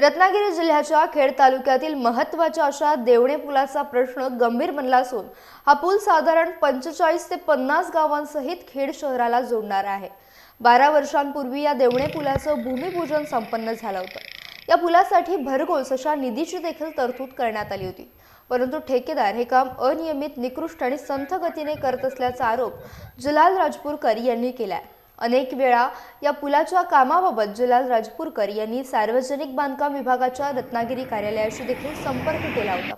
रत्नागिरी जिल्ह्याच्या खेड तालुक्यातील महत्त्वाच्या अशा देवणे पुलाचा प्रश्न गंभीर बनला असून हा पूल साधारण पंचेचाळीस ते पन्नास गावांसहित खेड शहराला जोडणार आहे. बारा वर्षांपूर्वी या देवणे पुलाचं भूमिपूजन संपन्न झालं होतं. या पुलासाठी भरघोस अशा निधीची देखील तरतूद करण्यात आली होती. परंतु ठेकेदार हे काम अनियमित निकृष्ट आणि संथ गतीने करत असल्याचा आरोप जलाल राजपूरकर यांनी केला आहे अनेक वेळा या पुलाच्या कामाबाबत जलाल राजपूरकर यांनी सार्वजनिक बांधकाम विभागाच्या रत्नागिरी कार्यालयाशी देखील संपर्क केला होता.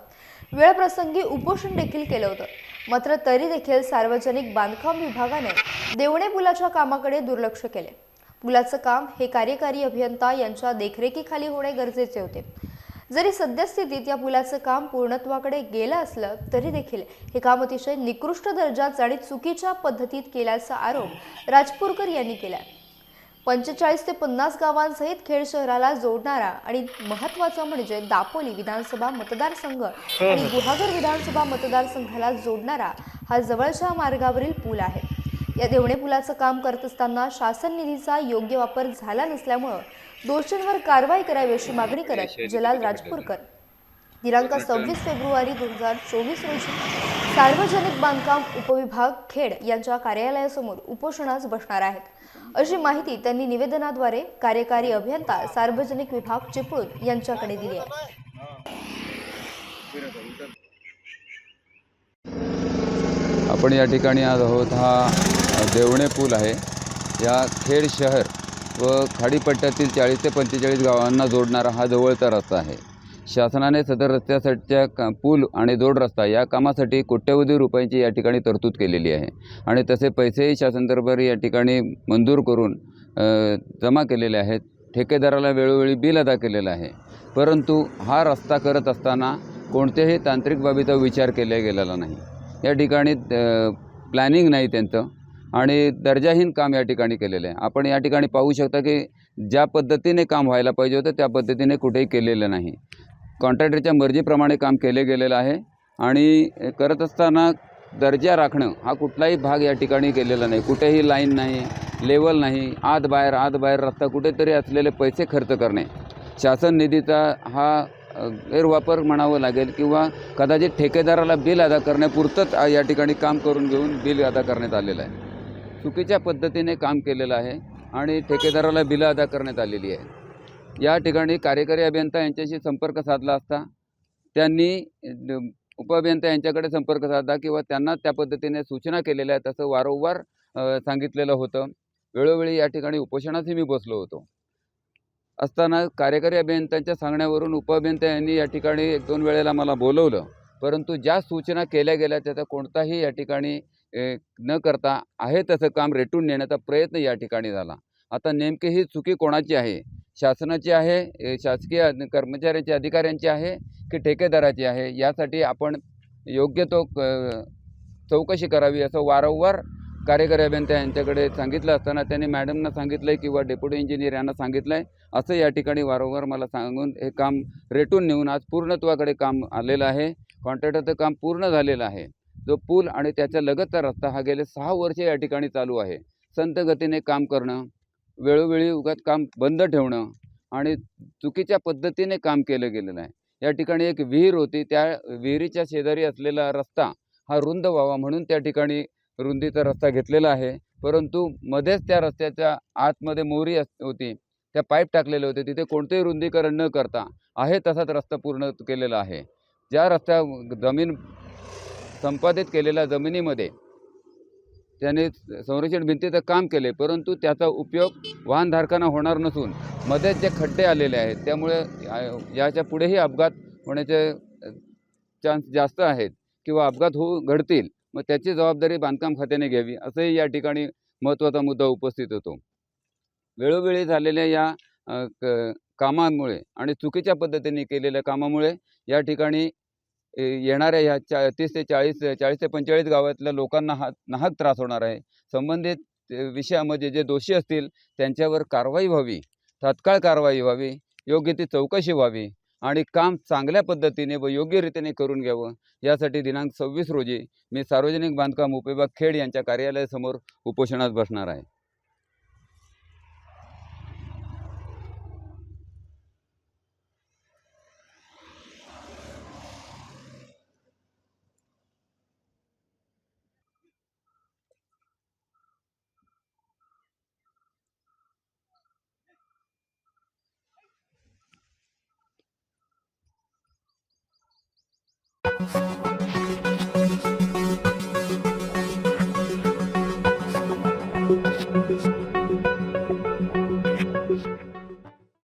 वेळप्रसंगी उपोषण देखील केलं होतं. मात्र तरी देखील सार्वजनिक बांधकाम विभागाने देवणे पुलाच्या कामाकडे दुर्लक्ष केले. पुलाचं काम हे कार्यकारी अभियंता यांच्या देखरेखीखाली होणे गरजेचे होते. जरी सद्यस्थितीत या पुलाचं काम पूर्णत्वाकडे गेलं असलं तरी देखील हे काम अतिशय निकृष्ट दर्जाच आणि चुकीच्या पद्धतीत केल्याचा आरोप राजपूरकर यांनी केलाय. पंचेचाळीस ते पन्नास गावांसहित खेड शहराला जोडणारा आणि महत्वाचं म्हणजे दापोली विधानसभा मतदारसंघ आणि गुहागर विधानसभा मतदारसंघाला जोडणारा हा जवळच्या मार्गावरील पूल आहे. या देवणे पुलाचं काम करत असताना शासन निधीचा योग्य वापर झाला नसल्यामुळं दोषींवर कारवाई करावी अशी मागणी करत जलाल राजपूरकर. दिनांक सव्वीस फेब्रुवारी दोन हजार चोवीस रोजी सार्वजनिक बांधकाम उपविभाग खेड यांच्या कार्यालयासमोर उपोषणास बसणार आहेत. अशी माहिती त्यांनी निवेदनाद्वारे कार्यकारी अभियंता सार्वजनिक विभाग चिपळूण यांच्याकडे दिली आहे. आपण या ठिकाणी आज आहोत. हा देवणे पूल आहे. या खेड शहर व खाडीपट्ट्यातील चाळीस ते पंचेचाळीस गावांना जोडणारा हा जवळचा रस्ता आहे. शासनाने सदर रस्त्यासाठीच्या का पूल आणि जोड रस्ता या कामासाठी कोट्यवधी रुपयांची या ठिकाणी तरतूद केलेली आहे. आणि तसे पैसेही शासन दरबारी या ठिकाणी मंजूर करून जमा केलेले आहेत. ठेकेदाराला वेळोवेळी बिल अदा केलेलं आहे. परंतु हा रस्ता करत असताना कोणत्याही तांत्रिक बाबीचा विचार केला गेलेला नाही. या ठिकाणी प्लॅनिंग नाही त्यांचं. आणि दर्जाहीन काम या ठिकाणी केलेलं आहे. आपण या ठिकाणी पाहू शकता की ज्या पद्धतीने काम व्हायला पाहिजे होतं त्या पद्धतीने कुठेही केलेलं नाही. कॉन्ट्रॅक्टरच्या मर्जीप्रमाणे काम केले गेलेलं आहे आणि करत असताना दर्जा राखणं हा कुठलाही भाग या ठिकाणी केलेला नाही. कुठेही लाईन नाही लेवल नाही आत बाहेर आत बाहेर रस्ता कुठेतरी असलेले पैसे खर्च करणे. शासन निधीचा हा गैरवापर म्हणावं लागेल किंवा कदाचित ठेकेदाराला बिल अदा करण्यापुरतंच या ठिकाणी काम करून घेऊन बिल अदा करण्यात आलेलं आहे. चुकीच्या पद्धतीने काम केलेलं आहे आणि ठेकेदाराला बिलं अदा करण्यात आलेली आहे. या ठिकाणी कार्यकारी अभियंता यांच्याशी संपर्क साधला असता त्यांनी उपअभियंता यांच्याकडे संपर्क साधला किंवा त्यांना त्या पद्धतीने सूचना केलेल्या आहेत असं वारंवार सांगितलेलं होतं. वेळोवेळी या ठिकाणी उपोषणातही मी बसलो होतो. असताना कार्यकारी अभियंत्यांच्या सांगण्यावरून उपअभियंता यांनी या ठिकाणी एक दोन वेळेला मला बोलवलं. परंतु ज्या सूचना केल्या गेल्या त्याचा कोणताही या ठिकाणी न करता आहे तसं काम रेटून नेण्याचा प्रयत्न या ठिकाणी झाला. आता नेमकी ही चुकी कोणाची आहे? शासनाची आहे? शासकीय कर्मचाऱ्यांची अधिकाऱ्यांची आहे की ठेकेदाराची आहे? यासाठी आपण योग्य तो क- चौकशी करावी असं वारंवार कार्यकारी अभियंता यांच्याकडे सांगितलं असताना त्यांनी मॅडमना सांगितलं आहे किंवा डेप्युटी इंजिनियर यांना सांगितलं आहे असं या ठिकाणी वारंवार मला सांगून हे काम रेटून नेऊन आज पूर्णत्वाकडे काम आलेलं आहे. कॉन्ट्रॅक्टरचं काम पूर्ण झालेलं आहे. जो पूल आणि त्याच्या लगतचा रस्ता हा गेले सहा वर्षे या ठिकाणी चालू आहे. संत गतीने काम करणं वेळोवेळी उगात काम बंद ठेवणं आणि चुकीच्या पद्धतीने काम केलं गेलेलं आहे. या ठिकाणी एक विहीर होती त्या विहिरीच्या शेजारी असलेला रस्ता हा रुंद व्हावा म्हणून त्या ठिकाणी रुंदीचा रस्ता घेतलेला आहे. परंतु मध्येच त्या रस्त्याच्या आतमध्ये मोरी अस होती. त्या पाईप टाकलेले होते. तिथे कोणतेही रुंदीकरण न करता आहे तसाच रस्ता पूर्ण केलेला आहे. ज्या रस्त्या जमीन संपादित केलेल्या जमिनीमध्ये त्याने संरक्षण भिंतीचं काम केले परंतु त्याचा उपयोग वाहनधारकांना होणार नसून मध्येच जे खड्डे आलेले आहेत त्यामुळे या- याच्या पुढेही अपघात होण्याचे चान्स जास्त आहेत किंवा अपघात होऊ घडतील मग त्याची जबाबदारी बांधकाम खात्याने घ्यावी असंही या ठिकाणी महत्त्वाचा मुद्दा उपस्थित होतो. वेळोवेळी झालेल्या या क- कामांमुळे आणि चुकीच्या पद्धतीने केलेल्या कामामुळे या ठिकाणी येणाऱ्या ह्या चा तीस ते चाळीस चाळीस ते पंचेचाळीस गावातल्या लोकांना हा नाहक त्रास होणार आहे. संबंधित विषयामध्ये जे दोषी असतील त्यांच्यावर कारवाई व्हावी. तात्काळ कारवाई व्हावी. योग्य ती चौकशी व्हावी. आणि काम चांगल्या पद्धतीने व योग्य रीतीने करून घ्यावं. यासाठी दिनांक सव्वीस रोजी मी सार्वजनिक बांधकाम उपविभाग खेड यांच्या कार्यालयासमोर उपोषणात बसणार आहे.